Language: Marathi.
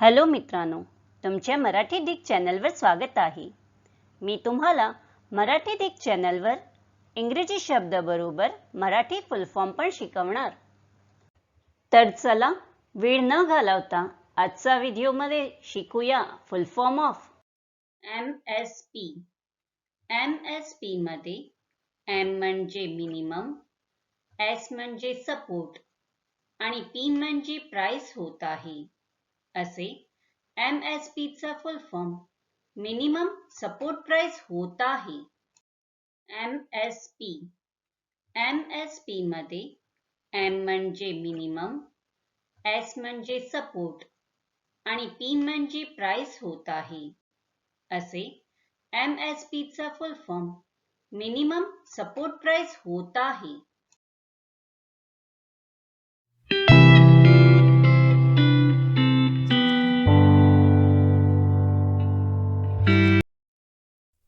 हॅलो मित्रांनो तुमच्या मराठी डिक चॅनलवर स्वागत आहे. मी तुम्हाला मराठी डिक चॅनलवर इंग्रजी शब्दाबरोबर मराठी फुल फॉर्म पण शिकवणार. तर चला वेळ न घालवता आजचा व्हिडिओमध्ये शिकूया full form of M S P M S पीमध्ये एम म्हणजे मिनिमम एस म्हणजे सपोर्ट आणि पी म्हणजे प्राइस होत आहे. असे एम एस पीचा full form minimum support price होत आहे. M S P M S P मध्ये एम म्हणजे मिनिमम एस म्हणजे सपोर्ट आणि पी म्हणजे प्राइस होत आहे. असे एम एस पीचा full form minimum support price होत आहे.